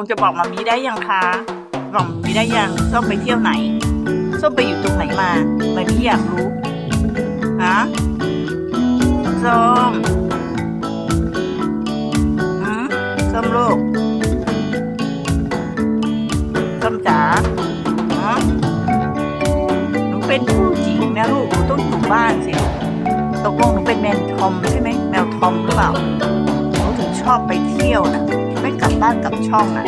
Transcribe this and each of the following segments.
งจะบอกมามีได้ยังคะบอกมามีได้ยังส้มไปเที่ยวไหนส้มไปอยู่ตรงไหนมามามีอยากรู้ฮะส้มหืมส้มลูกส้มจ๋าฮะหนูเป็นผู้หญิงนะลูกหนูต้องอยู่บ้านสิตกลงหนูเป็นแมนทอมใช่ไหมแมวทอมหรือเปล่าหนูถึงชอบไปเที่ยวนะ บ้านกับช่องนะ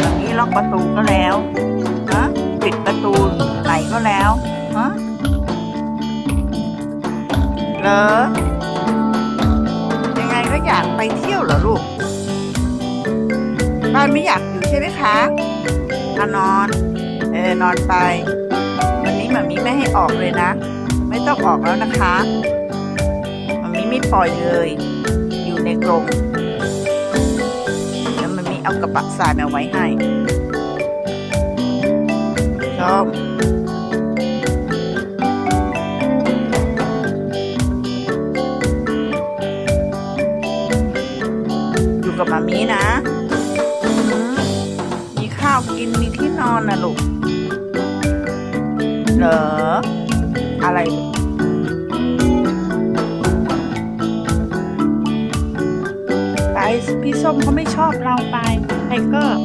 ตอนนี้ล็อกประตูก็แล้วฮะปิดประตูไหนก็แล้วฮะเหรอยังไงก็อยากไปเที่ยวเหรอลูกบ้านไม่อยากอยู่ใช่ไหมคะมานอน เออนอนไป วันนี้หมามีไม่ให้ออกเลยนะ ไม่ต้องออกแล้วนะคะหมามีไม่ปล่อยเลย อยู่ในกรง เอากระบะทรายมาไว้ให้ชอบอยู่กับมามีนะ มีข้าวกินมีที่นอนนะลูก เหรอ อะไร พี่ส้มเขาไม่ชอบเราไปไทเกอร์